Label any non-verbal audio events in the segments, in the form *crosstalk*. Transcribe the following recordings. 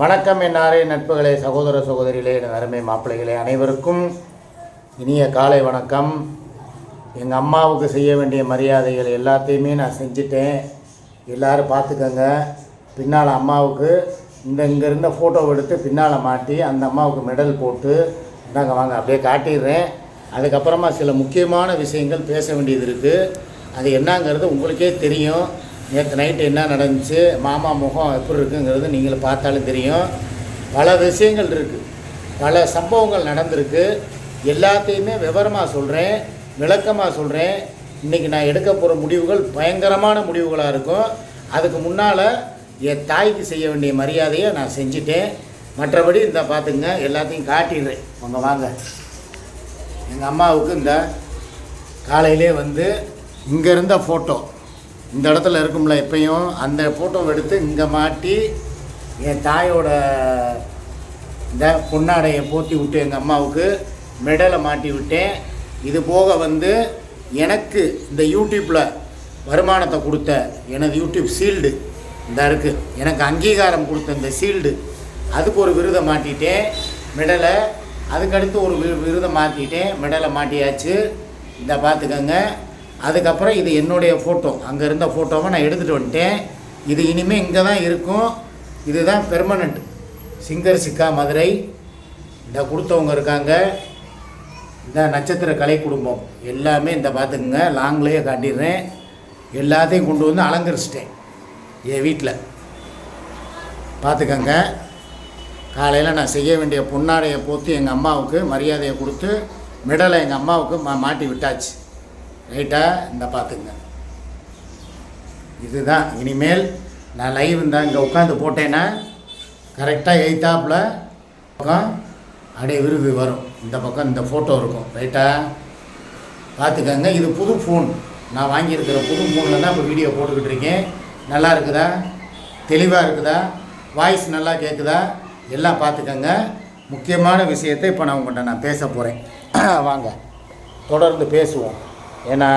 வணக்கம் என்னாரே நட்புகளே சகோதர சகோதரிகளே என் அருமை மாப்பிள்ளைகளே அனைவருக்கும் இனிய காலை வணக்கம். எங்கள் அம்மாவுக்கு செய்ய வேண்டிய மரியாதைகள் எல்லாத்தையுமே நான் செஞ்சுட்டேன். எல்லோரும் பார்த்துக்கோங்க. பின்னால் அம்மாவுக்கு இந்த இங்கே இருந்த ஃபோட்டோ எடுத்து பின்னால் மாட்டி அந்த அம்மாவுக்கு மெடல் போட்டு இந்தாங்க வாங்க அப்படியே காட்டிடுறேன். அதுக்கப்புறமா சில முக்கியமான விஷயங்கள் பேச வேண்டியது இருக்குது அது என்னங்கிறது உங்களுக்கே தெரியும். நேற்று நைட்டு என்ன நடந்துச்சு? மாமா முகம் எப்படி இருக்குங்கிறது நீங்கள் பார்த்தாலும் தெரியும். பல விஷயங்கள் இருக்குது பல சம்பவங்கள் நடந்திருக்கு. எல்லாத்தையுமே விவரமாக சொல்கிறேன் விளக்கமாக சொல்கிறேன் இன்றைக்கி நான் எடுக்க போகிற முடிவுகள் பயங்கரமான முடிவுகளாக இருக்கும். அதுக்கு முன்னால் என் தாய்க்கு செய்ய வேண்டிய மரியாதையை நான் செஞ்சுட்டேன். மற்றபடி இந்த பார்த்துங்க எல்லாத்தையும் காட்டிடுறேன். உங்க வாங்க. எங்கள் அம்மாவுக்கு இந்த காலையிலே வந்து இங்கே இருந்த ஃபோட்டோ இந்த இடத்துல இருக்கும்ல எப்பயும் அந்த ஃபோட்டோவை எடுத்து இங்கே மாட்டி என் தாயோட இந்த பொன்னாடையை போற்றி விட்டு எங்கள் அம்மாவுக்கு மெடலை மாட்டி விட்டேன். இது போக வந்து எனக்கு இந்த யூடியூப்பில் வருமானத்தை கொடுத்த எனது யூடியூப் சீல்டு இந்த இருக்குது எனக்கு அங்கீகாரம் கொடுத்த இந்த சீல்டு அதுக்கு ஒரு விருதை மாட்டிட்டேன். மெடலை அதுக்கடுத்து ஒரு வி விருதை மாட்டிட்டேன் மெடலை மாட்டியாச்சு. இந்த பார்த்துக்கங்க அதுக்கப்புறம் இது என்னுடைய ஃபோட்டோ அங்கே இருந்த ஃபோட்டோவை நான் எடுத்துகிட்டு வந்துட்டேன். இது இனிமேல் இங்கே தான் இருக்கும். இதுதான் பெர்மனண்ட் சிங்கர் சிக்கா மதுரை. இந்த கொடுத்தவங்க இருக்காங்க. இந்த நட்சத்திர கலை குடும்பம். எல்லாமே இந்த பார்த்துக்குங்க. லாங்லேயே காட்டிடுறேன். எல்லாத்தையும் கொண்டு வந்து அலங்கரிச்சிட்டேன். என் வீட்டில் பார்த்துக்கங்க. காலையில் நான் செய்ய வேண்டிய பொன்னாடையை போத்து எங்கள் அம்மாவுக்கு மரியாதையை கொடுத்து மெடலை எங்கள் அம்மாவுக்கு மா மாட்டி விட்டாச்சு. ரைட்டா இந்த பார்த்துங்க இதுதான். இனிமேல் நான் லைவ் இந்த இங்கே உட்காந்து போட்டேன்னா கரெக்டாக எய்த்தாப்பில் பக்கம் அப்படியே விருது வரும். இந்த பக்கம் இந்த ஃபோட்டோ இருக்கும். ரைட்டா பார்த்துக்கங்க இது புது ஃபோன் நான் வாங்கியிருக்கிற புது ஃபோனில் தான் இப்போ வீடியோ போட்டுக்கிட்டு இருக்கேன். நல்லா இருக்குதா? தெளிவாக இருக்குதா? வாய்ஸ் நல்லா கேட்குதா எல்லாம் பார்த்துக்கங்க முக்கியமான விஷயத்தை இப்போ நான் உங்கள்கிட்ட நான் பேச போகிறேன் *clears throat* வாங்க. தொடர்ந்து பேசுவோம். ஏன்னா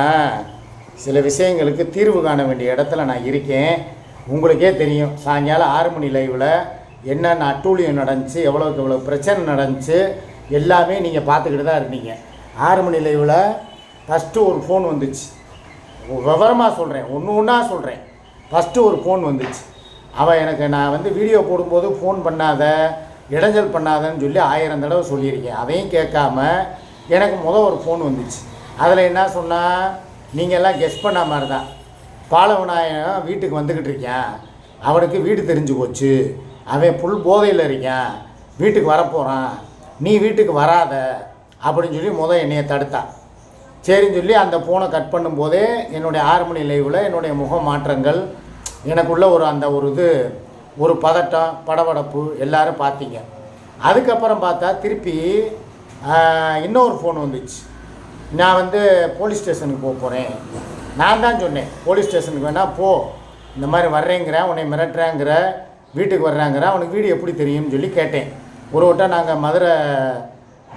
சில விஷயங்களுக்கு தீர்வு காண வேண்டிய இடத்துல நான் இருக்கேன். உங்களுக்கே தெரியும் சாயங்காலம் ஆறு மணி லைவில் என்னென்ன அட்டூழியம் நடந்துச்சு எவ்வளோக்கு எவ்வளோ பிரச்சனை நடந்துச்சு எல்லாமே நீங்கள் பார்த்துக்கிட்டு தான் இருந்தீங்க ஆறு மணி லைவில் ஃபஸ்ட்டு ஒரு ஃபோன் வந்துச்சு. விவரமாக சொல்கிறேன் ஒன்று ஒன்றா சொல்கிறேன் ஃபஸ்ட்டு ஒரு ஃபோன் வந்துச்சு. அவன் எனக்கு நான் வந்து வீடியோ போடும்போது ஃபோன் பண்ணாத இடைஞ்சல் பண்ணாதன்னு சொல்லி ஆயிரம் தடவை சொல்லியிருக்கேன். அதையும் கேட்காம எனக்கு முத ஒரு ஃபோன் வந்துச்சு. அதில் என்ன சொன்னால் நீங்கள் எல்லாம் கெஸ் பண்ண மாதிரி தான் பாலவனாயன் வீட்டுக்கு வந்துக்கிட்டு இருக்கேன் அவனுக்கு வீடு தெரிஞ்சு போச்சு. அவன் புல் போதையில் இருக்கான் வீட்டுக்கு வரப்போகிறான் நீ வீட்டுக்கு வராத. அப்படின்னு சொல்லி முதல் என்னையை தடுத்தான் சரின்னு சொல்லி அந்த ஃபோனை கட் பண்ணும்போதே என்னுடைய ஆறு மணி லைவில் என்னுடைய முக மாற்றங்கள் எனக்குள்ள ஒரு அந்த ஒரு இது ஒரு பதட்டம் படபடப்பு எல்லாரும் பார்த்தீங்க. அதுக்கப்புறம் பார்த்தா திருப்பி இன்னொரு ஃபோன் வந்துச்சு. நான் வந்து போலீஸ் ஸ்டேஷனுக்கு போக போகிறேன் நான் தான் சொன்னேன் போலீஸ் ஸ்டேஷனுக்கு வேணால் போ. இந்த மாதிரி வர்றேங்கிறேன் உன்னை மிரட்டுறேங்கிற வீட்டுக்கு வர்றாங்கிற அவனுக்கு வீடு எப்படி தெரியும்னு சொல்லி கேட்டேன். ஒரு வட்டம் நாங்கள் மதுரை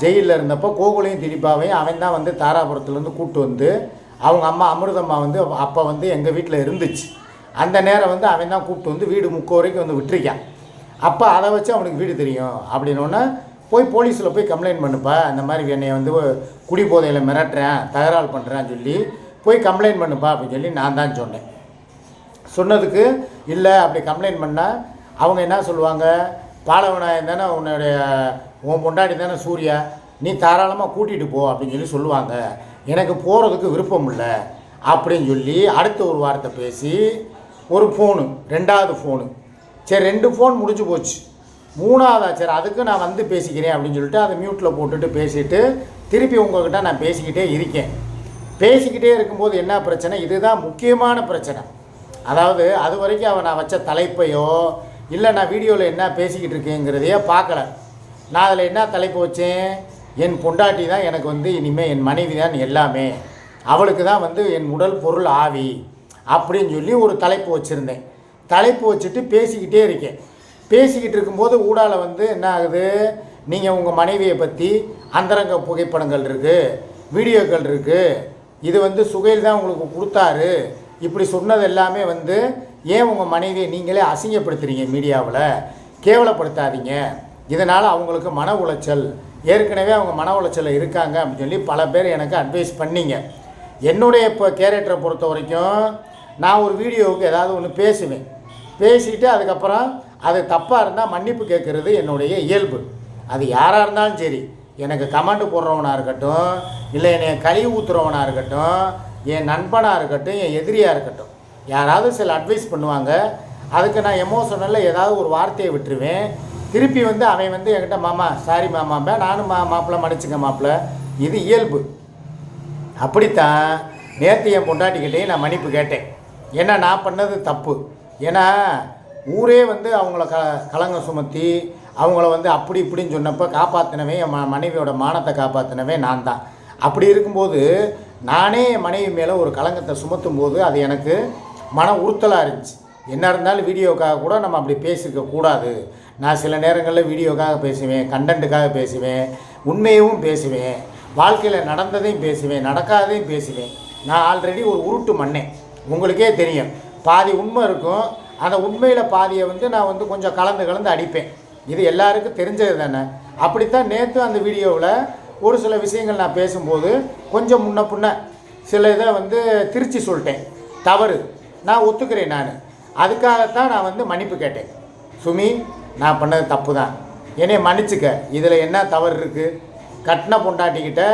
ஜெயிலில் இருந்தப்போ கோகுலையும் திரிப்பாவையும் அவன் தான் வந்து தாராபுரத்துலேருந்து கூப்பிட்டு வந்து அவங்க அம்மா அமிர்தம்மா வந்து அப்போ வந்து எங்கள் வீட்டில் இருந்துச்சு. அந்த நேரம் வந்து அவன் தான் கூப்பிட்டு வந்து வீடு முக்கோ வரைக்கும் வந்து விட்டுருக்கான். அப்போ அதை வச்சு அவனுக்கு வீடு தெரியும். அப்படின்னோடனே போய் போலீஸில் போய் கம்ப்ளைண்ட் பண்ணுப்பா. இந்த மாதிரி என்னை வந்து குடி போதையில் மிரட்டுறேன் தகராறு பண்ணுறேன்னு சொல்லி போய் கம்ப்ளைண்ட் பண்ணுப்பா அப்படின்னு சொல்லி நான் தான் சொன்னேன். சொன்னதுக்கு இல்லை அப்படி கம்ப்ளைண்ட் பண்ணால் அவங்க என்ன சொல்லுவாங்க? பாலவனாயம் தானே உன்னுடைய உன் பொண்டாடி தானே சூர்யா. நீ தாராளமாக கூட்டிகிட்டு போ அப்படின்னு சொல்லி சொல்லுவாங்க. எனக்கு போகிறதுக்கு விருப்பம் இல்லை அப்படின்னு சொல்லி அடுத்த ஒரு வாரத்தை பேசி ஒரு ஃபோனு ரெண்டாவது ஃபோனு சரி ரெண்டு ஃபோன் முடிஞ்சு போச்சு. மூணாவதா சரி அதுக்கு நான் வந்து பேசிக்கிறேன் அப்படின்னு சொல்லிட்டு அதை மியூட்டில் போட்டுட்டு பேசிட்டு திருப்பி உங்கள்கிட்ட நான் பேசிக்கிட்டே இருக்கேன். பேசிக்கிட்டே இருக்கும்போது என்ன பிரச்சனை? இதுதான் முக்கியமான பிரச்சனை. அதாவது அது வரைக்கும் அவன் நான் வச்ச தலைப்பையோ இல்லை நான் வீடியோவில் என்ன பேசிக்கிட்டு இருக்கேங்கிறதையோ பார்க்கல. நான் அதில் என்ன தலைப்பு வச்சேன்? என் பொண்டாட்டி தான் எனக்கு வந்து இனிமேல் என் மனைவி தான் எல்லாமே. அவளுக்கு தான் வந்து என் உடல் பொருள் ஆவி அப்படின்னு சொல்லி ஒரு தலைப்பு வச்சுருந்தேன். தலைப்பு வச்சுட்டு பேசிக்கிட்டே இருக்கேன். பேசிக்கிட்டு இருக்கும்போது ஊடால வந்து என்ன ஆகுது? நீங்கள் உங்கள் மனைவியை பற்றி அந்தரங்க புகைப்படங்கள் இருக்குது வீடியோக்கள் இருக்குது இது வந்து சுகையில் தான் உங்களுக்கு கொடுத்தாரு. இப்படி சொன்னது எல்லாமே வந்து ஏன் உங்கள் மனைவியை நீங்களே அசிங்கப்படுத்துறீங்க மீடியாவில்? கேவலப்படுத்தாதீங்க. இதனால் அவங்களுக்கு மன உளைச்சல். ஏற்கனவே அவங்க மன உளைச்சலில் இருக்காங்க அப்படின்னு சொல்லி பல பேர் எனக்கு அட்வைஸ் பண்ணீங்க. என்னுடைய இப்போ கேரக்டரை பொறுத்த வரைக்கும் நான் ஒரு வீடியோவுக்கு ஏதாவது ஒன்று பேசுவேன். பேசிட்டு அதுக்கப்புறம் அது தப்பாக இருந்தால் மன்னிப்பு கேட்குறது என்னுடைய இயல்பு. அது யாராக இருந்தாலும் சரி. எனக்கு கமெண்ட் போடுறவனாக இருக்கட்டும் இல்லை என்னை கழிவு ஊற்றுறவனாக இருக்கட்டும் என் நண்பனாக இருக்கட்டும் என் எதிரியாக இருக்கட்டும். யாராவது சில அட்வைஸ் பண்ணுவாங்க. அதுக்கு நான் எமோஷனலில் ஏதாவது ஒரு வார்த்தையை விட்டுருவேன். திருப்பி வந்து அவன் வந்து என்கிட்ட மாமா சாரி மாமாம்பே நானும் மா மாப்பிள்ள மன்னிச்சுங்க மாப்பிள்ளை. இது இயல்பு. அப்படித்தான் நேற்று என் பொண்டாட்டிக்கிட்டேயும் நான் மன்னிப்பு கேட்டேன். ஏன்னா நான் பண்ணது தப்பு. ஏன்னா ஊரே வந்து அவங்கள க கலங்க சுமத்தி அவங்கள வந்து அப்படி இப்படின்னு சொன்னப்போ காப்பாற்றினவே என் ம மனைவியோட மானத்தை காப்பாற்றினவே நான் தான். அப்படி இருக்கும்போது நானே என் மனைவி மேலே ஒரு கலங்கத்தை சுமத்தும் போது அது எனக்கு மன உறுத்தலாக இருந்துச்சு. என்ன இருந்தாலும் வீடியோக்காக கூட நம்ம அப்படி பேசிக்க கூடாது. நான் சில நேரங்களில் வீடியோக்காக பேசுவேன் கண்டென்ட்டுக்காக பேசுவேன் உண்மையவும் பேசுவேன் வாழ்க்கையில் நடந்ததையும் பேசுவேன் நடக்காததையும் பேசுவேன். நான் ஆல்ரெடி ஒரு உருட்டு மண்ணேன் உங்களுக்கே தெரியும். பாதி உண்மை இருக்கும் அந்த உண்மையில் பாதியை வந்து நான் வந்து கொஞ்சம் கலந்து கலந்து அடிப்பேன். இது எல்லாருக்கும் தெரிஞ்சது தானே? அப்படித்தான் நேற்று அந்த வீடியோவில் ஒரு சில விஷயங்கள் நான் பேசும்போது கொஞ்சம் முன்ன பின்ன சில இதை வந்து திருச்சி சொல்லிட்டேன். தவறு. நான் ஒத்துக்கிறேன் நான். அதுக்காகத்தான் நான் வந்து மன்னிப்பு கேட்டேன். சுமி நான் பண்ணது தப்பு தான் என்னை மன்னிச்சுக்க. இதில் என்ன தவறு இருக்குது கட்டின பொண்டாட்டிக்கிட்ட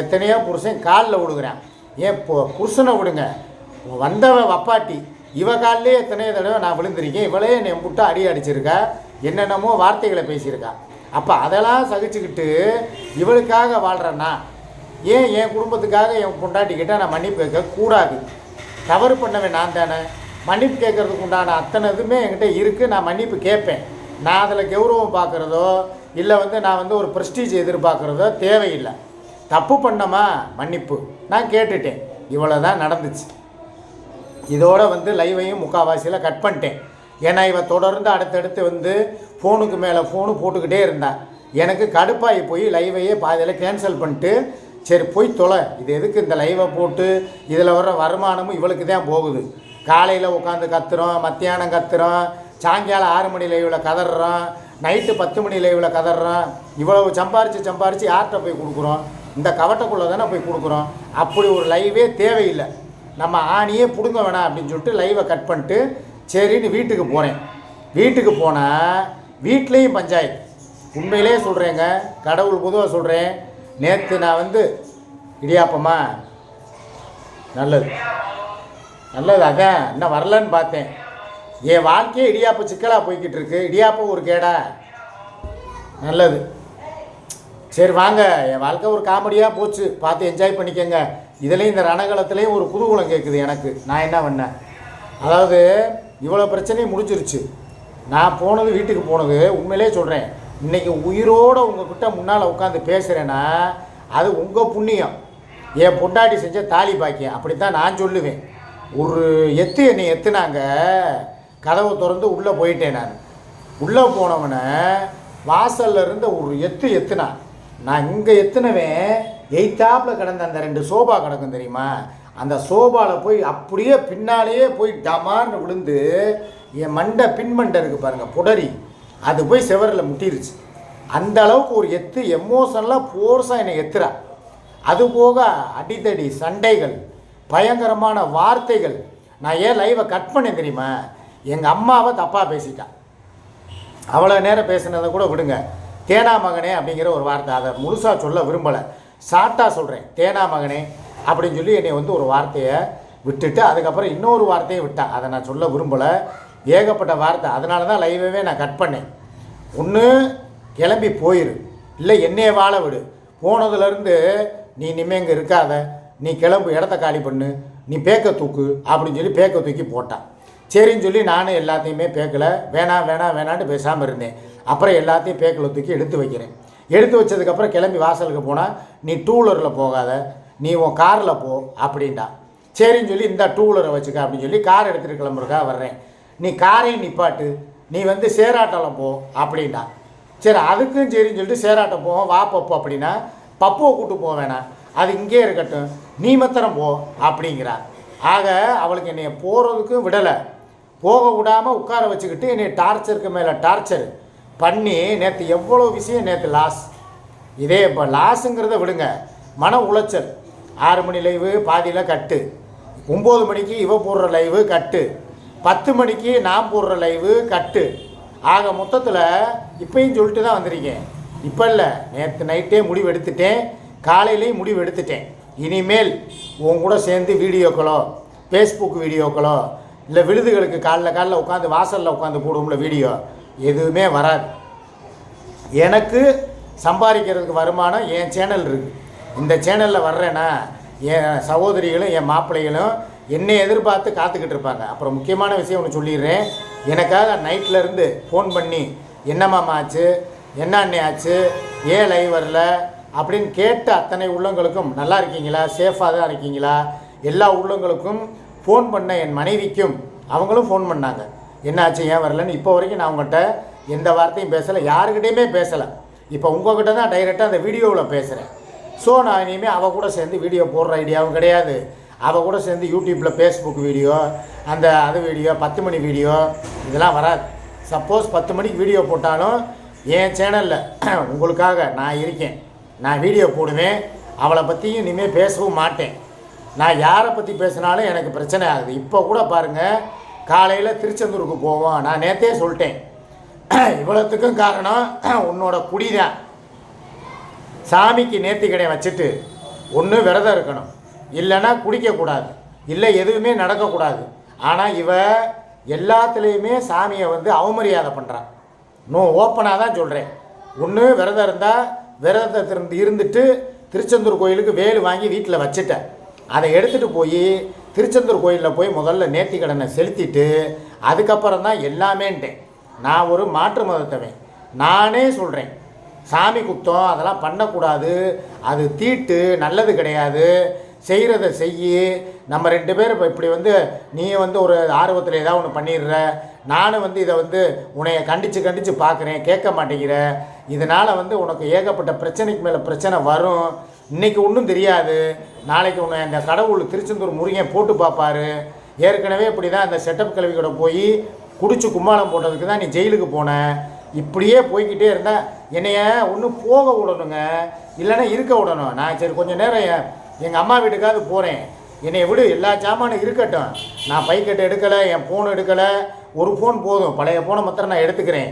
எத்தனையோ புருஷன் காலில் விடுகிறான் ஏன் இப்போ புருஷனை விடுங்க. வந்தவ வப்பாட்டி. இவ காலிலே எத்தனையோ தடவை நான் விழுந்திருக்கேன். இவளே என்னை புட்டு அடி அடிச்சிருக்கா. என்னென்னமோ வார்த்தைகளை பேசியிருக்கா. அப்போ அதெல்லாம் சகிச்சுக்கிட்டு இவளுக்காக வாழ்கிறேன்னா ஏன் என் குடும்பத்துக்காக என் பொண்டாட்டிக்கிட்ட நான் மன்னிப்பு கேட்கக்கூடாது தவறு பண்ணவே நான் தானே? மன்னிப்பு கேட்கறதுக்கு உண்டான அத்தனை இதுவுமே என்கிட்ட இருக்குது நான் மன்னிப்பு கேட்பேன். நான் அதில் கௌரவம் பார்க்குறதோ இல்லை வந்து நான் வந்து ஒரு ப்ரெஸ்டீஜ் எதிர்பார்க்குறதோ தேவையில்லை. தப்பு பண்ணமா? மன்னிப்பு. நான் கேட்டுட்டேன். இவ்வளோ தான் நடந்துச்சு. இதோட வந்து லைவையும் முக்கால்வாசியில் கட் பண்ணிட்டேன். ஏன்னா இவன் தொடர்ந்து அடுத்தடுத்து வந்து ஃபோனுக்கு மேலே ஃபோனு போட்டுக்கிட்டே இருந்தான். எனக்கு கடுப்பாகி போய் லைவையே பாதியில் கேன்சல் பண்ணிட்டு சரி போய் தொலை. இது எதுக்கு இந்த லைவை போட்டு இதில் வர்ற வருமானமும் இவளுக்கு தான் போகுது. காலையில் உட்காந்து கத்துறோம் மத்தியானம் கத்துறோம் சாயங்காலம் ஆறு மணி லைவில் கதறோம் நைட்டு பத்து மணி லைவில் கதறோம் இவ்வளவு சம்பாரித்து சம்பாரித்து யார்கிட்ட போய் கொடுக்குறோம்? இந்த கவட்டைக்குள்ளே தானே போய் கொடுக்குறோம்? அப்படி ஒரு லைவே தேவையில்லை. நம்ம ஆணியே பிடுங்க வேணாம் அப்படின்னு சொல்லிட்டு லைவை கட் பண்ணிட்டு சரின்னு வீட்டுக்கு போனேன். வீட்டுக்கு போனால் வீட்லேயும் பஞ்சாயத்து. உண்மையிலே சொல்கிறேங்க கடவுள் பொதுவாக சொல்கிறேன் நேற்று நான் வந்து இடியாப்பமா நல்லது. நல்லது அதான் இன்னும் வரலன்னு பார்த்தேன். என் வாழ்க்கையே இடியாப்பம் சிக்கலாக போய்கிட்டு இருக்கு. இடியாப்பம் ஒரு கேடா. நல்லது. சரி வாங்க. என் வாழ்க்கை ஒரு காமெடியாக போச்சு. பார்த்து என்ஜாய் பண்ணிக்கங்க. இதுலேயும் இந்த ரணகலத்துலேயும் ஒரு குதூகலம் கேட்குது எனக்கு. நான் என்ன பண்ணேன்? அதாவது இவ்வளோ பிரச்சனையும் முடிஞ்சிருச்சு. நான் போனது வீட்டுக்கு போனது உண்மையிலே சொல்கிறேன் இன்றைக்கி உயிரோடு உங்ககிட்ட முன்னால் உட்காந்து பேசுகிறேன்னா அது உங்கள் புண்ணியம். என் பொண்டாட்டி செஞ்ச தாலி பாக்கியம். அப்படித்தான் நான் சொல்லுவேன். ஒரு எத்து என்னை எத்துனாங்க. கதவை திறந்து உள்ளே போயிட்டேன் நான். உள்ளே போனவனை வாசல்ல இருந்து ஒரு எத்து எத்துனான். நான் இங்கே எத்துனவன் எய்த்தாப்பில் கிடந்த அந்த ரெண்டு சோபா கிடக்கும் தெரியுமா? அந்த சோபாவில் போய் அப்படியே பின்னாலேயே போய் டமான்னு விழுந்து என் மண்டை பின்மண்டை இருக்குது பாருங்கள் புடரி அது போய் செவரில் முட்டிருச்சு. அந்த அளவுக்கு ஒரு எத்து எமோஷனலாக ஃபோர்ஸாக என்னை எத்துறா. அது போக அடித்தடி சண்டைகள் பயங்கரமான வார்த்தைகள். நான் ஏன் லைவை கட் பண்ணேன் தெரியுமா? எங்கள் அம்மாவை தப்பாக பேசிட்டான் அவ்வளோ நேரம் பேசுனதை கூட விடுங்க. தேனா மகனே அப்படிங்கிற ஒரு வார்த்தை அதை முழுசாக சொல்ல விரும்பலை. சாட்டாக சொல்கிறேன் தேனா மகனே அப்படின்னு சொல்லி என்னை வந்து ஒரு வார்த்தையை விட்டுட்டு அதுக்கப்புறம் இன்னொரு வார்த்தையை விட்டான் அதை நான் சொல்ல விரும்பலை. ஏகப்பட்ட வார்த்தை. அதனால தான் லைவே நான் கட் பண்ணேன். ஒன்று கிளம்பி போயிரு. இல்லை என்னையே வாழ விடு. போனதுலேருந்து நீ இனிமே இங்கே இருக்காத. நீ கிளம்பு இடத்த காலி பண்ணு. நீ பேக்க தூக்கு அப்படின்னு சொல்லி பேக்க தூக்கி போட்டான் சரின்னு சொல்லி நானும் எல்லாத்தையுமே பேக்கில். வேணாம் வேணாம் வேணான்ட்டு பேசாமல் இருந்தேன். அப்புறம் எல்லாத்தையும் பேக்கில் தூக்கி எடுத்து வைக்கிறேன். எடுத்து வச்சதுக்கப்புறம் கிளம்பி வாசலுக்கு போனால் நீ டூவீலரில் போகாத நீ உன் காரில் போ அப்படின்டா சரின்னு சொல்லி இந்த டூ வீலரை வச்சுக்க அப்படின்னு சொல்லி கார் எடுத்துகிட்டு கிளம்புறக்கா வர்றேன். நீ காரையும் நிப்பாட்டு நீ வந்து சேராட்டம்ல போ அப்படின்டா சரி அதுக்கும் சரின்னு சொல்லிட்டு சேராட்டம் போவோம். வா பப்பு அப்படின்னா பப்புவை கூட்டு போக வேணாம் அது இங்கே இருக்கட்டும். நீ மத்திரம் போ அப்படிங்கிறா. ஆக அவளுக்கு என்னை போகிறதுக்கும் விடலை. போக விடாமல் உட்கார வச்சுக்கிட்டு என்னை டார்ச்சருக்கு மேலே டார்ச்சர். பண்ணி நேற்று எவ்வளோ விஷயம் நேற்று லாஸ் இதே இப்போ லாஸுங்கிறத விடுங்க. மன உளைச்சல். ஆறு மணி லைவு பாதியில் கட்டு. ஒம்பது மணிக்கு இவ போடுற லைவு கட்டு. பத்து மணிக்கு நான் போடுற லைவு கட்டு. ஆக மொத்தத்தில் இப்பயும் சொல்லிட்டு தான் வந்திருக்கேன். இப்போ இல்லை. நேற்று நைட்டே முடிவு எடுத்துட்டேன். காலையிலையும் முடிவு எடுத்துட்டேன். இனிமேல் உன் கூட சேர்ந்து வீடியோக்களோ ஃபேஸ்புக் வீடியோக்களோ இல்லை விழுதுகளுக்கு காலைல காலைல உட்காந்து வாசலில் உட்காந்து போடுவோம்ல வீடியோ எதுவுமே வராது. எனக்கு சம்பாதிக்கிறதுக்கு வருமானம் என் சேனல் இருக்குது இந்த சேனலில் வர்றேன்னா என் சகோதரிகளும் என் மாப்பிள்ளைகளும் என்னை எதிர்பார்த்து காத்துக்கிட்டு இருப்பாங்க. அப்புறம் முக்கியமான விஷயம் ஒன்று சொல்லிடுறேன். எனக்காக நைட்டில் இருந்து ஃபோன் பண்ணி என்னம்மாமா ஆச்சு? என்ன அண்ணே ஆச்சு? ஏன் லைவ் வரல? அப்படின்னு கேட்ட அத்தனை உள்ளங்களுக்கும் நல்லா இருக்கீங்களா? சேஃபாக தான் இருக்கீங்களா? எல்லா உள்ளங்களுக்கும் ஃபோன் பண்ண என் மனைவிக்கும் அவங்களும் ஃபோன் பண்ணாங்க. என்னாச்சு ஏன் வரலன்னு இப்போ வரைக்கும் நான் உங்கள்கிட்ட எந்த வார்த்தையும் பேசலை யாருக்கிட்டையுமே பேசலை. இப்போ உங்ககிட்ட தான் டைரெக்டாக அந்த வீடியோவில் பேசுகிறேன் ஸோ நான் இனிமேல் அவள் கூட சேர்ந்து வீடியோ போடுற ஐடியாவும் கிடையாது. அவள் கூட சேர்ந்து யூடியூப்பில் ஃபேஸ்புக் வீடியோ அந்த அது வீடியோ பத்து மணி வீடியோ இதெல்லாம் வராது. சப்போஸ் பத்து மணிக்கு வீடியோ போட்டாலும் என் சேனலில் *clears throat* உங்களுக்காக நான் இருக்கேன். நான் வீடியோ போடுவேன். அவளை பற்றியும் இனிமேல் பேசவும் மாட்டேன். நான் யாரை பற்றி பேசினாலும் எனக்கு பிரச்சனை ஆகுது. இப்போ கூட பாருங்கள் காலையில் திருச்செந்தூருக்கு போவோம். நான் நேற்றே சொல்லிட்டேன். இவ்வளோத்துக்கும் காரணம் உன்னோட குடி தான் சாமிக்கு நேர்த்திக்கடை வச்சுட்டு ஒன்று விரதம் இருக்கணும். இல்லைன்னா குடிக்கக்கூடாது இல்லை எதுவுமே நடக்கக்கூடாது ஆனால் இவ எல்லாத்துலேயுமே சாமியை வந்து அவமரியாதை பண்ணுறான் இன்னும் ஓப்பனாக தான் சொல்கிறேன் ஒன்று விரதம் இருந்தால் விரதத்திலிருந்து இருந்துட்டு திருச்செந்தூர் கோயிலுக்கு வேலு வாங்கி வீட்டில் வச்சுட்டேன். அதை எடுத்துகிட்டு போய் திருச்செந்தூர் கோயிலில் போய் முதல்ல நேர்த்திக்கடனை செலுத்திட்டு அதுக்கப்புறம் தான் எல்லாமேன்ட்டேன். நான் ஒரு மாற்று மதத்தவன். நானே சொல்கிறேன் சாமி குத்தம் அதெல்லாம் பண்ணக்கூடாது. அது தீட்டு நல்லது கிடையாது. செய்கிறத செய்யி நம்ம ரெண்டு பேர் இப்போ இப்படி வந்து நீ வந்து ஒரு ஆர்வத்தில் ஏதாவது ஒன்று பண்ணிடுற. நானும் வந்து இதை வந்து உன்னைய கண்டித்து கண்டித்து பார்க்குறேன் கேட்க மாட்டேங்கிற. இதனால் வந்து உனக்கு ஏகப்பட்ட பிரச்சனைக்கு மேலே பிரச்சனை வரும். இன்னைக்கு ஒன்றும் தெரியாது. நாளைக்கு ஒன்று அந்த கடவுள் திருச்செந்தூர் முருகன் போட்டு பார்ப்பாரு. ஏற்கனவே இப்படி தான் அந்த செட்டப் கல்விக்கூட கூட போய் குடிச்சு கும்மாளம் போட்டதுக்கு தான் நீ ஜெயிலுக்கு போன. இப்படியே போய்கிட்டே இருந்தால் என்னைய ஒன்று போக விடணுங்க. இல்லைன்னா இருக்க விடணும். நான் சரி கொஞ்சம் நேரம் எங்கள் அம்மா வீட்டுக்காவது போகிறேன் என்னை விடு எல்லா சாமானும் இருக்கட்டும். நான் பைக்கெட்டு எடுக்கலை என் ஃபோன் எடுக்கலை. ஒரு ஃபோன் போதும். பழைய ஃபோனை மாத்திரம் நான் எடுத்துக்கிறேன்.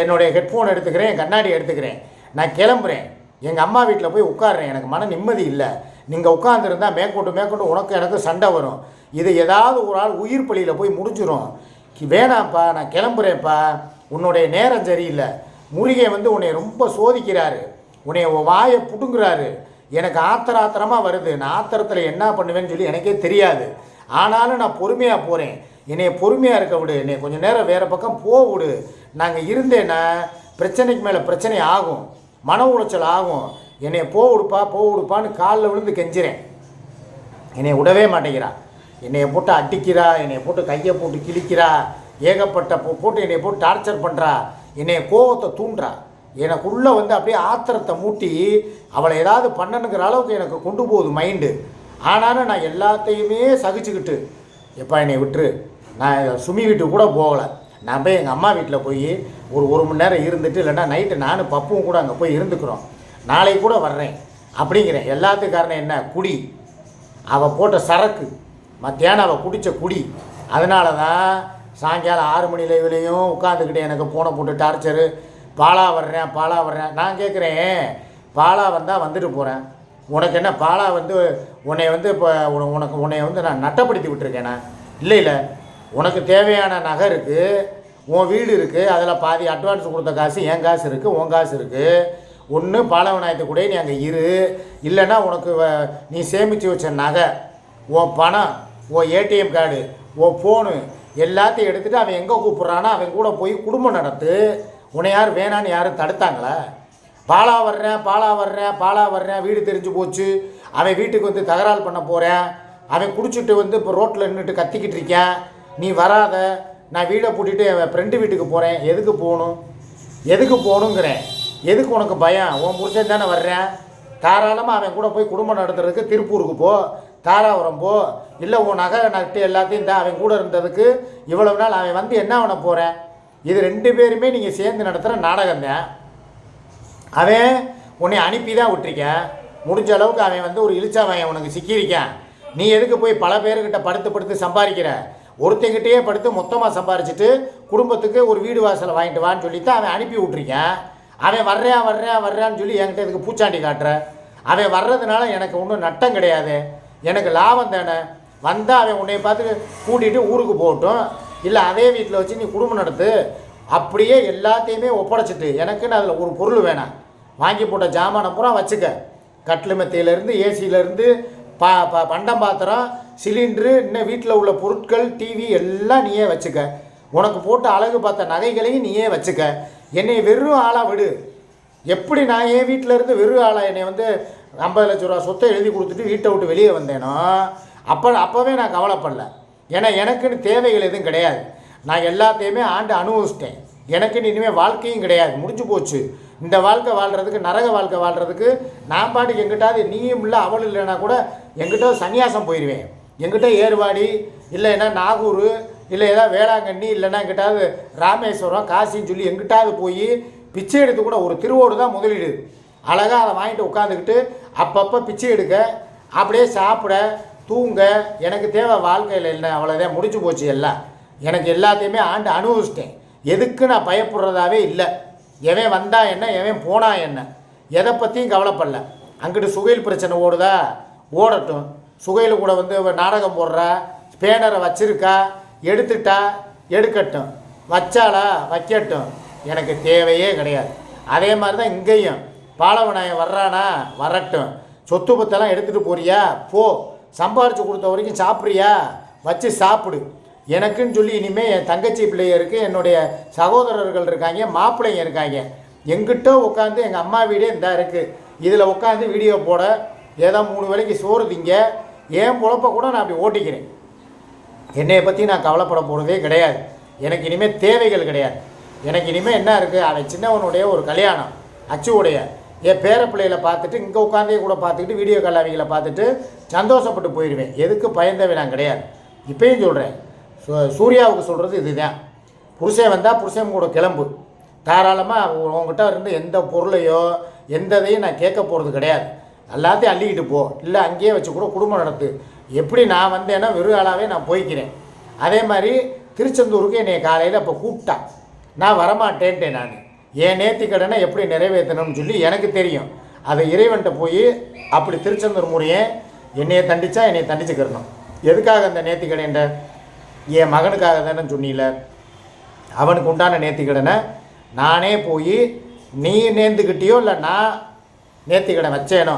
என்னுடைய ஹெட்ஃபோன் எடுத்துக்கிறேன் கண்ணாடி எடுத்துக்கிறேன். நான் கிளம்புறேன். எங்கள் அம்மா வீட்டில் போய் உட்காடுறேன் எனக்கு மன நிம்மதி இல்லை. நீங்கள் உட்காந்துருந்தா மேற்கொண்டு மேற்கொண்டு உனக்கு எனக்கு சண்டை வரும். இது ஏதாவது ஒரு ஆள் உயிர் பலியில் போய் முடிஞ்சிடும் வேணாம்ப்பா நான் கிளம்புறேன்ப்பா. உன்னுடைய நேரம் சரியில்லை. முருகன் வந்து உன்னை ரொம்ப சோதிக்கிறாரு. உன்னை வாயை புடுங்குறாரு. எனக்கு ஆத்திர ஆத்திரமாக வருது. நான் ஆத்திரத்தில் என்ன பண்ணுவேன்னு சொல்லி எனக்கே தெரியாது. ஆனாலும் நான் பொறுமையாக போகிறேன் என்னைய பொறுமையாக இருக்க விடு. என்னை கொஞ்சம் நேரம் வேறு பக்கம் போக விடு. நாங்கள் இருந்தேன்னா பிரச்சனைக்கு மேலே பிரச்சனை ஆகும். மன உளைச்சல் ஆகும். என்னை போ விடுப்பா போ விடுப்பான்னு காலில் விழுந்து கெஞ்சிறேன். என்னை விடவே மாட்டேங்கிறா. என்னையை போட்டு அடிக்கிறா என்னையை போட்டு கையை போட்டு கிழிக்கிறா ஏகப்பட்ட போ- போட்டு என்னை போட்டு டார்ச்சர் பண்ணுறா என்னைய கோபத்தை தூண்டுறா. எனக்குள்ளே வந்து அப்படியே ஆத்திரத்தை மூட்டி அவளை ஏதாவது பண்ணணுங்கிற அளவுக்கு எனக்கு கொண்டு போகுது மைண்டு ஆனாலும் நான் எல்லாத்தையுமே சகிச்சுக்கிட்டு எப்பா என்னை விட்டுரு. நான் சுமி வீட்டுக்கு கூட போகலை. நான் போய் எங்கள் அம்மா வீட்டில் போய் ஒரு ஒரு மணி நேரம் இருந்துட்டு இல்லைன்னா நைட்டு நானும் பப்புவும் கூட அங்கே போய் இருந்துக்கிறோம். நாளைக்கு கூட வர்றேன். அப்படிங்கிறேன் எல்லாத்துக்கும் காரணம் என்ன? குடி. அவள் போட்ட சரக்கு. மத்தியானம் அவள் குடித்த குடி. அதனால தான் சாயங்காலம் ஆறு மணி லைவ்லேயும் உட்காந்துக்கிட்டு எனக்கு ஃபோனை போட்டு டார்ச்சரு பாலா வர்றேன் பாலா வர்றேன். நான் கேட்குறேன் பாலா வந்தால் வந்துட்டு போகிறேன் உனக்கு என்ன? பாலா வந்து உன்னை வந்து இப்போ உனக்கு உன்னை வந்து நான் நட்டப்படுத்தி விட்டுருக்கேனா? இல்லை இல்லை. உனக்கு தேவையான நகை இருக்குது உன் வீடு இருக்குது அதில் பாதி அட்வான்ஸ் கொடுத்த காசு என் காசு இருக்குது உன் காசு இருக்குது ஒன்று பாலவநாயத்து கூட நீ அங்கே இரு. இல்லைன்னா உனக்கு வ- நீ சேமித்து வச்ச நகை உன் பணம் உன் ஏடிஎம் கார்டு உன் ஃபோனு எல்லாத்தையும் எடுத்துகிட்டு அவன் எங்கே கூப்பிட்றானோ அவன் கூட போய் குடும்பம் நடத்து. உன்னை யார் வேணான்னு யாரும் தடுத்தாங்களா? பாலா வர்றேன் பாலா வர்றேன் பாலா வர்றேன் வீடு தெரிஞ்சு போச்சு. அவன் வீட்டுக்கு வந்து தகராறு பண்ண போகிறேன் அவன் குடிச்சிட்டு வந்து இப்போ ரோட்டில் நின்றுட்டு கத்திக்கிட்டு இருக்கேன். நீ வராத நான் வீடை பூட்டிட்டு என் ஃப்ரெண்டு வீட்டுக்கு போகிறேன் எதுக்கு போகணும்? எதுக்கு போகணுங்கிறேன் எதுக்கு உனக்கு பயம்? உன் புருஷன் தானே வர்றேன் தாராளமாக அவன் கூட போய் குடும்பம் நடத்துறதுக்கு திருப்பூருக்கு போ. தாராபுரம் போ. இல்லை உன் நகை நட்டு எல்லாத்தையும் தான் அவன் கூட இருந்ததுக்கு இவ்வளவு நாள் அவன் வந்து என்ன பண்ண போகிறேன் இது ரெண்டு பேருமே நீங்கள் சேர்ந்து நடத்துகிற நாடகம் தான். அவன் உன்னை அனுப்பி தான் விட்டுருக்கேன் முடிஞ்ச அளவுக்கு அவன் வந்து ஒரு இழிச்சாவன் உனக்கு சிக்கியிருக்கான். நீ எதுக்கு போய் பல பேர்கிட்ட படுத்து படுத்து சம்பாதிக்கிற? ஒருத்தங்கிட்டயே படுத்து மொத்தமாக சம்பாரிச்சிட்டு குடும்பத்துக்கு ஒரு வீடு வாசலை வாங்கிட்டு வான்னு சொல்லி தான் அவன் அனுப்பி விட்ருக்கேன் அவன் வர்றேன் வர்றேன் வர்றான்னு சொல்லி என்கிட்ட இதுக்கு பூச்சாண்டி காட்டுற. அவன் வர்றதுனால எனக்கு ஒன்றும் நட்டம் கிடையாது. எனக்கு லாபம் தானே. வந்தால் அவன் உன்னை பார்த்து கூட்டிகிட்டு ஊருக்கு போகட்டும். இல்லை அதே வீட்டில் வச்சு நீ குடும்பம் நடத்து. அப்படியே எல்லாத்தையுமே ஒப்படைச்சிட்டு எனக்குன்னு அதில் ஒரு பொருள் வேணாம். வாங்கி போட்ட ஜாமானை பூரா வச்சுக்க. கட்டில் மெத்தையிலேருந்து ஏசியிலேருந்து ப ப பண்டம் பாத்திரம் சிலிண்ட்ரு இன்னும் வீட்டில் உள்ள பொருட்கள் டிவி எல்லாம் நீயே வச்சுக்க. உனக்கு போட்டு அழகு பார்த்த நகைகளையும் நீயே வச்சுக்க. என்னை வெறும் ஆளாக விடு. எப்படி நான் என் வீட்டில் இருந்து வெறும் ஆளாக என்னை வந்து ஐம்பது லட்ச ரூபா சொத்தை எழுதி கொடுத்துட்டு வீட்டை விட்டு வெளியே வந்தேனோ? அப்போ அப்போவே நான் கவலைப்படல. ஏன்னா எனக்குன்னு தேவைகள் எதுவும் கிடையாது. நான் எல்லாத்தையுமே ஆண்டு அனுபவிச்சிட்டேன். எனக்குன்னு இனிமேல் வாழ்க்கையும் கிடையாது. முடிஞ்சு போச்சு. இந்த வாழ்க்கை வாழ்கிறதுக்கு நரக வாழ்க்கை வாழ்கிறதுக்கு நான் பாட்டுக்கு எங்கிட்டாவது நீயும் இல்லை அவள் இல்லைன்னா கூட எங்கிட்ட சன்னியாசம் போயிடுவேன் எங்கிட்ட ஏர்வாடி இல்லைன்னா நாகூர் இல்லை ஏதாவது வேளாங்கண்ணி இல்லைன்னா எங்கிட்டாவது ராமேஸ்வரம் காசின்னு சொல்லி எங்கிட்டாவது போய் பிச்சை எடுத்து கூட ஒரு திருவோடு தான் முதலீடு. அழகாக அதை வாங்கிட்டு உட்காந்துக்கிட்டு அப்பப்போ பிச்சை எடுக்க அப்படியே சாப்பிட தூங்க எனக்கு தேவை வாழ்க்கையில் இல்லை அவ்வளோதான் முடிஞ்சு போச்சு எல்லாம். எனக்கு எல்லாத்தையுமே ஆண்டு அனுபவிச்சிட்டேன். எதுக்கு நான் பயப்படுறதாவே இல்லை. எவன் வந்தா என்ன எவன் போனா என்ன எதை பற்றியும் கவலைப்படல. அங்கிட்டு சுகையில் பிரச்சனை ஓடுதா? ஓடட்டும். சுகையில் கூட வந்து நாடகம் போடுறா பேனரை வச்சிருக்கா எடுத்துட்டா எடுக்கட்டும். வச்சாலா வைக்கட்டும். எனக்கு தேவையே கிடையாது. அதே மாதிரி தான் இங்கேயும். பாலவனாயம் வர்றானா வரட்டும். சொத்து பத்தெல்லாம் எடுத்துகிட்டு போறியா? போ. சம்பாரித்து கொடுத்த வரைக்கும் சாப்பிட்றியா? வச்சு சாப்பிடு. எனக்குன்னு சொல்லி இனிமேல் என் தங்கச்சி பிள்ளையருக்கு இருக்குது என்னுடைய சகோதரர்கள் இருக்காங்க மாப்பிள்ளைங்க இருக்காங்க. எங்கிட்ட உட்காந்து எங்கள் அம்மா வீடே இந்த இருக்குது இதில் உட்காந்து வீடியோ போட ஏதோ மூணு வேளைக்கு சோறு திங்க என் பொழப்ப கூட நான் அப்படி ஓட்டிக்கிறேன்? என்னையை பற்றி நான் கவலைப்பட போகிறதே கிடையாது. எனக்கு இனிமேல் தேவைகள் கிடையாது. எனக்கு இனிமேல் என்ன இருக்குது அவன் சின்னவனுடைய ஒரு கல்யாணம் அச்சுவுடைய. என் பேர பிள்ளைகளை பார்த்துட்டு இங்கே உட்காந்தே கூட பார்த்துக்கிட்டு வீடியோ கால் அவங்கள பார்த்துட்டு சந்தோஷப்பட்டு போயிடுவேன் எதுக்கு பயந்தவை நான் கிடையாது. இப்பயும் சொல்கிறேன் சூர்யாவுக்கு சொல்கிறது இதுதான். புருஷன் வந்தால் புருஷன் கூட கிளம்பு. தாராளமாக உங்ககிட்ட இருந்து எந்த பொருளையோ எந்த இதையும் நான் கேட்க போகிறது கிடையாது. எல்லாத்தையும் அள்ளிக்கிட்டு போ. இல்லை அங்கேயே வச்சு கூட குடும்பம் நடத்து. எப்படி நான் வந்தேன்னா வெறும் ஆளாகவே நான் போய்க்கிறேன். அதே மாதிரி திருச்செந்தூருக்கு என்னை காலையில் இப்போ கூப்பிட்டான் நான் வரமாட்டேன்ட்டேன் நான். என் நேர்த்தி கடனை எப்படி நிறைவேற்றணும்னு சொல்லி எனக்கு தெரியும். அதை இறைவன்கிட்ட போய் அப்படி திருச்செந்தூர் முறையே என்னையை தண்டிச்சா என்னையை தண்டிச்சுக்கிறணும். எதுக்காக அந்த நேர்த்தி கடன்ட்ட என் மகனுக்காக தானே சொன்னீல. அவனுக்கு உண்டான நேர்த்தி கடனை நானே போய் நீ நேர்ந்துக்கிட்டியோ இல்லை நான் நேர்த்தி கடன் வச்சேனோ?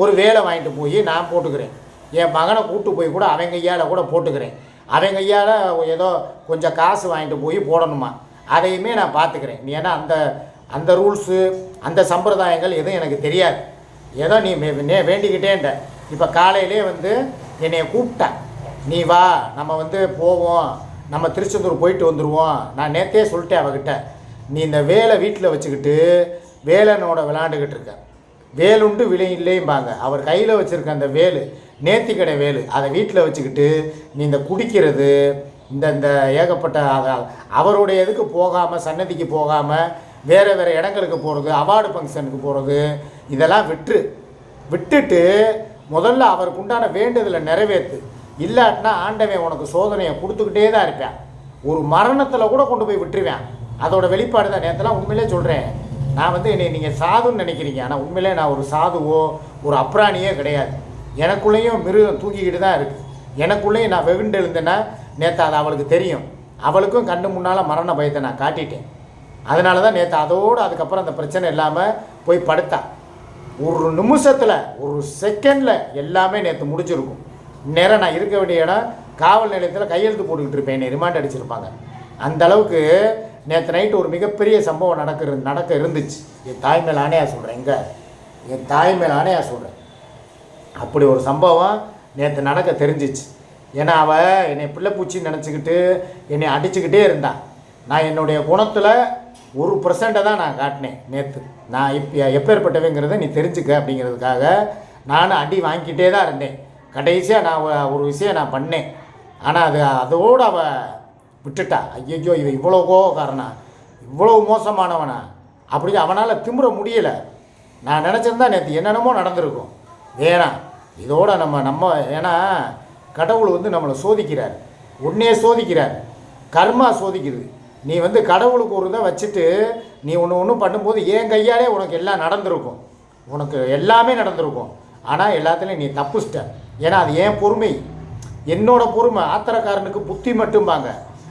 ஒரு வேலை வாங்கிட்டு போய் நான் போட்டுக்கிறேன். என் மகனை கூப்பிட்டு போய் கூட அவன் கையால் கூட போட்டுக்கிறேன். அவன் கையால் ஏதோ கொஞ்சம் காசு வாங்கிட்டு போய் போடணுமா? அதையுமே நான் பார்த்துக்கிறேன். நீ ஏன்னா அந்த அந்த ரூல்ஸு அந்த சம்பிரதாயங்கள் எதுவும் எனக்கு தெரியாது. ஏதோ நீ வேண்டிக்கிட்டேன்ட்ட இப்போ காலையிலே வந்து என்னைய கூப்பிட்டேன் நீ வா நம்ம வந்து போவோம். நம்ம திருச்செந்தூர் போயிட்டு வந்துடுவோம் நான் நேற்றே சொல்லிட்டேன் அவகிட்ட. நீ இந்த வேலை வீட்டில் வச்சுக்கிட்டு வேலனோட விளாண்டுக்கிட்டு இருக்க. வேலுண்டு விலை இல்லைம்பாங்க அவர் கையில் வச்சுருக்க அந்த வேலு நேர்த்திக்கடை வேலு அதை வீட்டில் வச்சுக்கிட்டு நீ இந்த குடிக்கிறது இந்த இந்த ஏகப்பட்ட அவருடைய இதுக்கு போகாமல் சன்னதிக்கு போகாமல் வேறு வேறு இடங்களுக்கு போகிறது அவார்டு ஃபங்க்ஷனுக்கு போகிறது இதெல்லாம் விட்டுரு. விட்டுட்டு முதல்ல அவருக்கு உண்டான வேண்டுதலை நிறைவேற்று இல்லாட்டினா ஆண்டவன் உனக்கு சோதனையை கொடுத்துக்கிட்டே தான் இருப்பேன். ஒரு மரணத்தில் கூட கொண்டு போய் விட்டுருவேன். அதோட வெளிப்பாடு தான். நேற்றுலாம் உண்மையிலே சொல்கிறேன் நான் வந்து என்னை நீங்கள் சாதுன்னு நினைக்கிறீங்க. ஆனால் உண்மையிலே நான் ஒரு சாதுவோ ஒரு அப்ராணியோ கிடையாது. எனக்குள்ளேயும் மிருகம் தூக்கிக்கிட்டு தான் இருக்குது எனக்குள்ளேயும் நான் வெகுண்டு எழுந்தேன்னா நேற்று அது அவளுக்கு தெரியும். அவளுக்கும் கண்டு முன்னால் மரண பயத்தை நான் காட்டிட்டேன். அதனால தான் நேற்று அதோடு அதுக்கப்புறம் அந்த பிரச்சனை இல்லாமல் போய் படுத்தா. ஒரு நிமிஷத்தில் ஒரு செகண்டில் எல்லாமே நேற்று முடிச்சிருக்கும் நேரம் நான் இருக்க வேண்டிய இடம் காவல் நிலையத்தில் கையெழுத்து போட்டுக்கிட்டு இருப்பேன். என்னை ரிமாண்ட் அடிச்சிருப்பாங்க. அந்த அளவுக்கு நேற்று நைட்டு ஒரு மிகப்பெரிய சம்பவம் நடக்க நடக்க இருந்துச்சு. என் தாய் மேல் ஆணையாக சொல்கிறேன் எங்கே என் தாய் மேல் ஆணையாக சொல்கிறேன் அப்படி ஒரு சம்பவம் நேற்று நடக்க தெரிஞ்சிச்சு. ஏன்னா அவள் என்னை பிள்ளைப்பூச்சின்னு நினச்சிக்கிட்டு என்னை அடிச்சுக்கிட்டே இருந்தான் நான் என்னுடைய குணத்தில் ஒரு பர்சண்ட்டை தான் நான் காட்டினேன் நேற்று நான் இப்போ எப்பேற்பட்டவங்கிறத நீ தெரிஞ்சுக்க அப்படிங்கிறதுக்காக நானும் அடி வாங்கிக்கிட்டே தான் இருந்தேன். கடைசியாக நான் ஒரு விஷயம் நான் பண்ணேன். ஆனால் அது அதோடு அவள் விட்டுட்டா. ஐயோ இவன் இவ்வளோ கோவக்காரனா? இவ்வளோ மோசமானவனா? அப்படி அவனால் திமுற முடியலை. நான் நினச்சிருந்தா நேற்று என்னென்னமோ நடந்திருக்கும். வேணாம் இதோட நம்ம நம்ம ஏன்னா கடவுள் வந்து நம்மளை சோதிக்கிறார். உன்னையே சோதிக்கிறார். கர்மா சோதிக்குது. நீ வந்து கடவுளுக்கு ஒரு இதை வச்சுட்டு நீ ஒன்று ஒன்று பண்ணும்போது என் கையாலே உனக்கு எல்லாம் நடந்திருக்கும். உனக்கு எல்லாமே நடந்திருக்கும். ஆனால் எல்லாத்துலேயும் நீ தப்புச்சிட்ட. ஏன்னா அது ஏன் பொறுமை. என்னோட பொறுமை. ஆத்திரக்காரனுக்கு புத்தி மட்டும்பாங்க.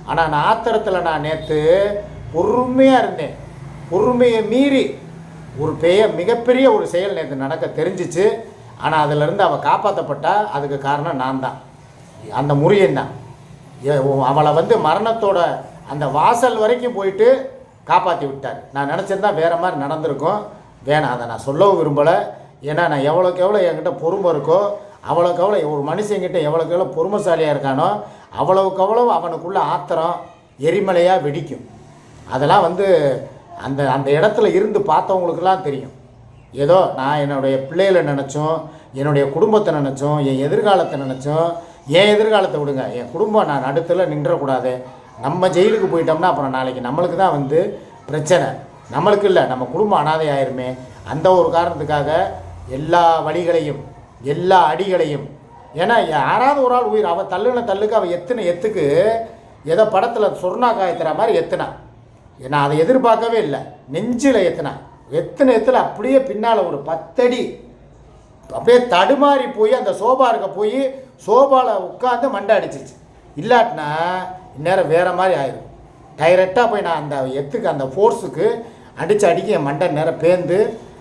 ஆனால் நான் ஆத்திரத்தில் நான் நேற்று பொறுமையாக இருந்தேன். பொறுமையை மீறி ஒரு பெரிய மிகப்பெரிய ஒரு செயல் நேற்று நடக்க தெரிஞ்சிச்சு. ஆனால் அதிலிருந்து அவள் காப்பாற்றப்பட்டா அதுக்கு காரணம் நான் தான். அந்த முறியன் தான். அவளை வந்து மரணத்தோட அந்த வாசல் வரைக்கும் போயிட்டு காப்பாற்றி விட்டார். நான் நினச்சிருந்தா வேறு மாதிரி நடந்திருக்கும். வேணாம் அதை நான் சொல்லவும் விரும்பலை. ஏன்னா நான் எவ்வளோக்கு எவ்வளோ என்கிட்ட பொறுமை இருக்கோ அவ்வளோக்கு எவ்வளோ ஒரு மனுஷங்கிட்ட எவ்வளோக்கு எவ்வளோ பொறுமைசாலியாக இருக்கானோ அவ்வளவுக்கு அவ்வளோ அவனுக்குள்ள ஆத்திரம் எரிமலையாக வெடிக்கும். அதெல்லாம் வந்து அந்த அந்த இடத்துல இருந்து பார்த்தவங்களுக்கெல்லாம் தெரியும். ஏதோ நான் என்னுடைய பிள்ளைகளை நினச்சோம் என்னுடைய குடும்பத்தை நினச்சோம் என் எதிர்காலத்தை நினச்சோம் என் எதிர்காலத்தை விடுங்க என் குடும்பம் நான் நடுத்தில் நின்றக்கூடாது. நம்ம ஜெயிலுக்கு போயிட்டோம்னா அப்புறம் நாளைக்கு நம்மளுக்கு தான் வந்து பிரச்சனை. நம்மளுக்கு இல்லை நம்ம குடும்பம் அனாதை ஆயிருமே அந்த ஒரு காரணத்துக்காக எல்லா வழிகளையும் எல்லா அடிகளையும். ஏன்னா யாராவது ஒரு ஆள் உயிர் அவள் தள்ளுன தள்ளுக்கு அவள் எத்தனை எத்துக்கு ஏதோ படத்தில் சொர்ணா காயத்துற மாதிரி எத்துனா. நான் அதை எதிர்பார்க்கவே இல்லை. நெஞ்சில் எத்துனா. எத்தனை எத்துல அப்படியே பின்னால் ஒரு பத்தடி அப்படியே தடுமாறி போய் அந்த சோபா இருக்க போய் சோபாவில் உட்காந்து மண்டை அடிச்சிச்சு இல்லாட்டினா இந்நேரம் வேறு மாதிரி ஆயிடும் டைரெக்டாக போய் நான் அந்த எத்துக்கு அந்த ஃபோர்ஸுக்கு அடித்து அடிக்க என் மண்டை நேரம் பேர்ந்து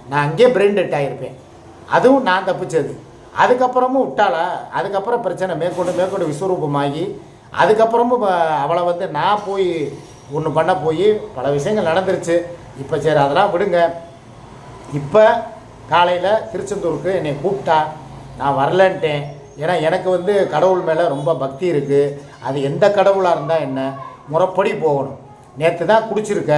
நான் அங்கேயே பிரெயின் டெட் ஆகியிருப்பேன் அதுவும் நான் தப்பிச்சது. அதுக்கப்புறமும் விட்டாளா? அதுக்கப்புறம் பிரச்சனை. மேற்கொண்டு மேற்கொண்டு விஸ்வரூபமாகி அதுக்கப்புறமும் அவளை வந்து நான் போய் ஒன்று பண்ண போய் பல விஷயங்கள் நடந்துருச்சு. இப்போ சரி அதெல்லாம் விடுங்க. இப்போ காலையில் திருச்செந்தூருக்கு என்னை கூப்பிட்டா. நான் வரலன்ட்டேன். ஏன்னா எனக்கு வந்து கடவுள் மேலே ரொம்ப பக்தி இருக்குது அது எந்த கடவுளாக இருந்தால் என்ன? முறைப்படி போகணும். நேற்று தான் குடிச்சிருக்க.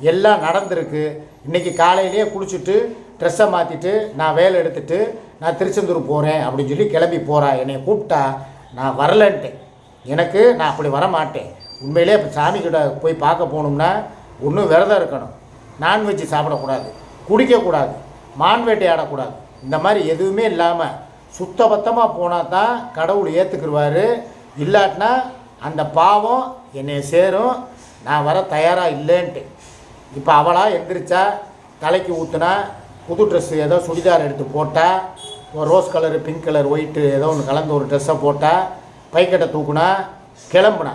எல்லாம் நடந்திருக்கு. இன்றைக்கி காலையிலேயே குளிச்சுட்டு ட்ரெஸ்ஸை மாற்றிட்டு நான் வேலை எடுத்துகிட்டு நான் திருச்செந்தூர் போகிறேன் அப்படின்னு சொல்லி கிளம்பி போகிறா என்னை கூப்பிட்டா நான் வரலன்ட்டேன் எனக்கு நான் அப்படி வர மாட்டேன் உண்மையிலே இப்போ சாமிக்கிட்ட போய் பார்க்க போகணும்னா ஒன்றும் விரதம் இருக்கணும். நான்வெஜ் சாப்பிடக்கூடாது. குடிக்கக்கூடாது. மான் வேட்டையாடக்கூடாது. இந்த மாதிரி எதுவுமே இல்லாமல் சுத்தபத்தமாக போனால் தான் கடவுள் ஏற்றுக்குருவார் இல்லாட்டினா அந்த பாவம் என்னை சேரும். நான் வர தயாராக இல்லைன்ட்டு. இப்போ அவளாக எந்திரிச்சா தலைக்கு ஊற்றுனா புது ட்ரெஸ்ஸு ஏதோ சுடிதார் எடுத்து போட்டால் rose colour pink colour white ஏதோ ஒன்று கலந்து ஒரு ட்ரெஸ்ஸை போட்டால் பைக்கட்டை தூக்குனா கிளம்புனா.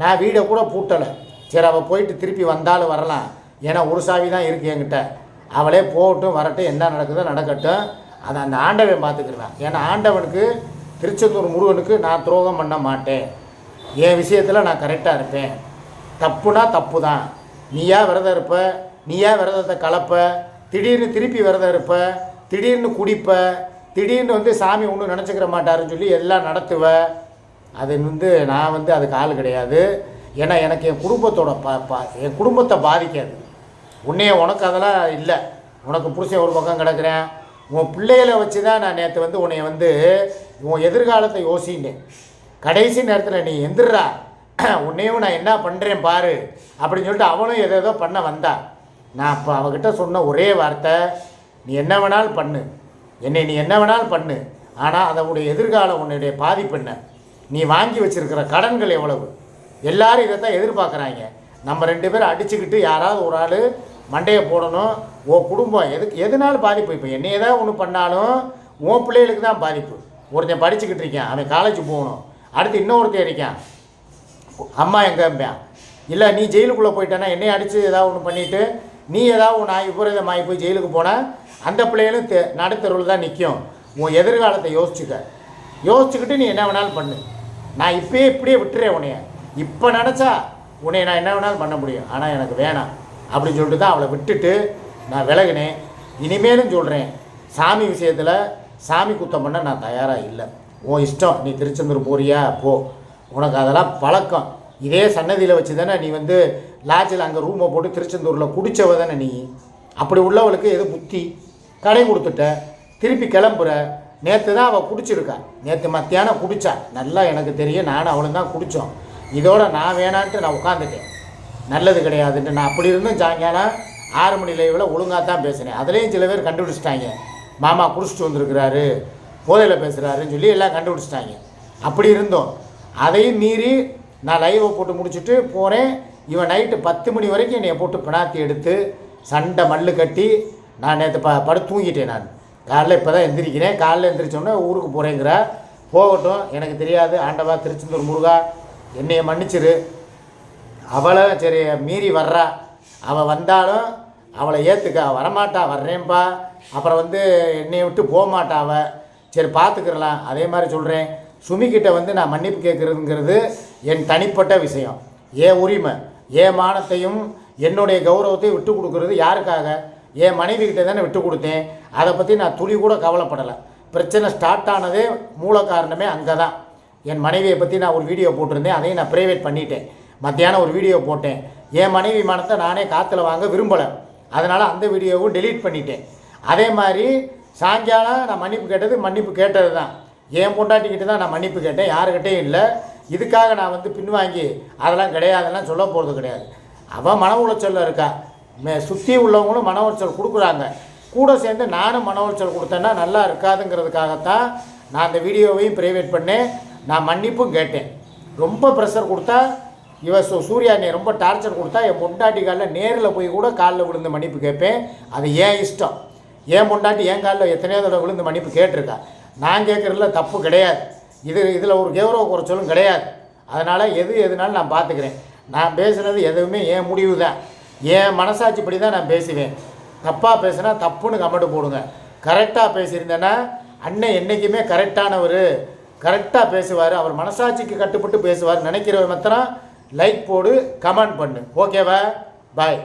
நான் வீடை கூட பூட்டலை. சரி அவள் போயிட்டு திருப்பி வந்தாலும் வரலாம். ஏன்னா ஒரு சாவி தான் இருக்குது என்கிட்ட. அவளே போகட்டும் வரட்டும் என்ன நடக்குதோ நடக்கட்டும். அதை அந்த ஆண்டவன் பார்த்துக்கிடுவேன். ஏன்னா ஆண்டவனுக்கு திருச்செந்தூர் முருகனுக்கு நான் துரோகம் பண்ண மாட்டேன். என் விஷயத்தில் நான் கரெக்டாக இருப்பேன். தப்புனா தப்பு தான் நீயா விரதம் இருப்ப நீயா விரதத்தை கலப்ப திடீர்னு திருப்பி விரதம் இருப்ப திடீர்னு குடிப்ப திடீர்னு வந்து சாமி ஒன்றும் நினச்சிக்கிற மாட்டாருன்னு சொல்லி எல்லாம் நடத்துவ. அது வந்து நான் வந்து அதுக்கு ஆள் கிடையாது. ஏன்னா எனக்கு என் குடும்பத்தோட பா பா என் குடும்பத்தை பாதிக்காது. உன்னைய உனக்கு அதெல்லாம் இல்லை. உனக்கு புருஷன் ஒரு பக்கம் கிடக்குறேன். உன் பிள்ளைகளை வச்சு தான் நான் நேற்று வந்து உன்னைய வந்து உன் எதிர்காலத்தை யோசிந்தேன் கடைசி நேரத்தில் நீ எந்திரா *clears throat* உன்னையும் நான் என்ன பண்ணுறேன் பாரு. அப்படின்னு சொல்லிட்டு அவனும் எதோ ஏதோ பண்ண வந்தான். நான் அப்போ அவகிட்ட சொன்ன ஒரே வார்த்தை நீ என்ன வேணாலும் பண்ணு. என்னை நீ என்ன வேணாலும் பண்ணு. ஆனால் அதனுடைய எதிர்காலம் உன்னுடைய பாதிப்பு என்ன? நீ வாங்கி வச்சுருக்கிற கடன்கள் எவ்வளவு? எல்லாரும் இதை தான் எதிர்பார்க்குறாங்க. நம்ம ரெண்டு பேரும் அடிச்சுக்கிட்டு யாராவது ஒரு ஆள் மண்டையை போடணும். ஓ குடும்பம் எதுக்கு எதுனாலும் பாதிப்பு? இப்போ என்னையே தான் ஒன்று பண்ணாலும் உன் பிள்ளைகளுக்கு தான் பாதிப்பு. ஒருத்தன் படிச்சுக்கிட்டு இருக்கேன் அவன் காலேஜ் போகணும். அடுத்து இன்னொருத்தன் இருக்கான். அம்மா எங்கேம்பான் இல்லை நீ ஜெயிலுக்குள்ளே போயிட்டேன்னா என்னையை அடித்து ஏதாவது ஒன்று பண்ணிவிட்டு நீ ஏதாவது உன் ஆகி விபரீதமாகி போய் ஜெயிலுக்கு போனால் அந்த பிள்ளைகளும் தெ நடுத்தருவில் தான் நிற்கும் உன் எதிர்காலத்தை யோசிச்சுக்க. யோசிச்சுக்கிட்டு நீ என்ன வேணாலும் பண்ணு. நான் இப்பயே இப்படியே விட்டுறேன் உன்னைய. இப்போ நினச்சா உன்னை நான் என்ன வேணாலும் பண்ண முடியும். ஆனால் எனக்கு வேணாம். அப்படின்னு சொல்லிட்டு தான் அவளை விட்டுட்டு நான் விலகினேன். இனிமேலும் சொல்கிறேன் சாமி விஷயத்தில் சாமி குத்தம் பண்ண நான் தயாராக இல்லை. உன் இஷ்டம் நீ திருச்செந்தூர் போறியா? போ. உனக்கு அதெல்லாம் பழக்கம். இதே சன்னதியில் வச்சு தானே நீ வந்து லாட்ஜில் அங்கே ரூமை போட்டு திருச்செந்தூரில் குடித்தவ தானே நீ? அப்படி உள்ளவளுக்கு எது புத்தி. கடை கொடுத்துட்ட. திருப்பி கிளம்புற. நேற்று தான் அவள் குடிச்சிருக்கா. நேற்று மத்தியானம் குடித்தா நல்லா எனக்கு தெரியும். நானும் அவளும் தான் குடித்தோம் இதோட நான் வேணான்ட்டு நான் உட்காந்துட்டேன் நல்லது கிடையாதுன்ட்டு நான் அப்படி இருந்தும் சாயங்காலம் ஆறு மணி லைவில் ஒழுங்காக தான் பேசினேன். அதுலேயும் சில பேர் கண்டுபிடிச்சிட்டாங்க. மாமா குடிச்சிட்டு வந்திருக்கிறாரு. போதையில் பேசுகிறாருன்னு சொல்லி எல்லாம் கண்டுபிடிச்சிட்டாங்க. அப்படி இருந்தோம். அதையும் மீறி நான் லைவை போட்டு முடிச்சுட்டு போகிறேன் இவன் நைட்டு பத்து மணி வரைக்கும் என்னை போட்டு பிணாத்தி எடுத்து சண்டை மல்லு கட்டி நான் நேற்று ப படுத்து தூங்கிட்டேன் நான். காலைல இப்போ தான் எந்திரிக்கிறேன். காலைல எந்திரிச்சோன்னே ஊருக்கு போகிறேங்கிறா போகட்டும் எனக்கு தெரியாது. ஆண்டவா திருச்செந்தூர் முருகா என்னைய மன்னிச்சிரு. அவளை சரி மீறி வர்றா. அவள் வந்தாலும் அவளை ஏற்றுக்க வரமாட்டா. வர்றேன்ப்பா அப்புறம் வந்து என்னையை விட்டு போக மாட்டா அவள் சரி பார்த்துக்கிறலாம் அதே மாதிரி சொல்கிறேன் சுமிக்கிட்ட வந்து நான் மன்னிப்பு கேட்குறதுங்கிறது என் தனிப்பட்ட விஷயம். ஏன் உரிமை? என் மானத்தையும் என்னுடைய கௌரவத்தையும் விட்டு கொடுக்கறது யாருக்காக? என் மனைவி கிட்ட தானே விட்டு கொடுத்தேன். அதை பற்றி நான் துளி கூட கவலைப்படலை. பிரச்சனை ஸ்டார்ட் ஆனதே மூல காரணமே அங்கே தான் என் மனைவியை பற்றி நான் ஒரு வீடியோ போட்டிருந்தேன். அதையும் நான் ப்ரைவேட் பண்ணிட்டேன். மத்தியானம் ஒரு வீடியோ போட்டேன். என் மனைவி மானத்தை நானே காற்றுல வாங்க விரும்பலை. அதனால் அந்த வீடியோவும் டெலீட் பண்ணிட்டேன். அதே மாதிரி சாயங்காலம் நான் மன்னிப்பு கேட்டது மன்னிப்பு கேட்டது தான் என் பொண்டாட்டிக்கிட்ட தான் நான் மன்னிப்பு கேட்டேன். யாருக்கிட்டேயும் இல்லை. இதுக்காக நான் வந்து பின்வாங்கி அதெல்லாம் கிடையாதுலாம் சொல்ல போகிறது கிடையாது. அவன் மன உளைச்சலில் இருக்கா? மே சுற்றி உள்ளவங்களும் மன உளைச்சல் கொடுக்குறாங்க. கூட சேர்ந்து நானும் மன உளைச்சல் கொடுத்தேன்னா நல்லா இருக்காதுங்கிறதுக்காகத்தான் நான் அந்த வீடியோவையும் ப்ரைவேட் பண்ணேன். நான் மன்னிப்பும் கேட்டேன். ரொம்ப ப்ரெஷர் கொடுத்தா இவ சூ சூர்யா நீ ரொம்ப டார்ச்சர் கொடுத்தா என் பொண்டாட்டி காலில் நேரில் போய் கூட காலில் விழுந்து மன்னிப்பு கேட்பேன். அது ஏன் இஷ்டம்? ஏன் பொண்டாட்டி என் காலில் எத்தனையோ தடவை விழுந்து மன்னிப்பு கேட்டிருக்கா? நான் கேட்குறதுல தப்பு கிடையாது. இது இதில் ஒரு கௌரவ குறைச்சலும் கிடையாது. அதனால் எது எதுனாலும் நான் பார்த்துக்கிறேன். நான் பேசுகிறது எதுவுமே என் முடிவு தான். என் மனசாட்சிப்படி தான் நான் பேசுவேன். தப்பாக பேசுனா தப்புன்னு கமெண்ட் போடுங்க. கரெக்டாக பேசியிருந்தேன்னா அண்ணன் என்றைக்குமே கரெக்டானவர். கரெக்டாக பேசுவார். அவர் மனசாட்சிக்கு கட்டுப்பட்டு பேசுவார் நினைக்கிறவன் மாத்திரம் லைக் போடு கமெண்ட் பண்ணு. ஓகேவா? பாய்.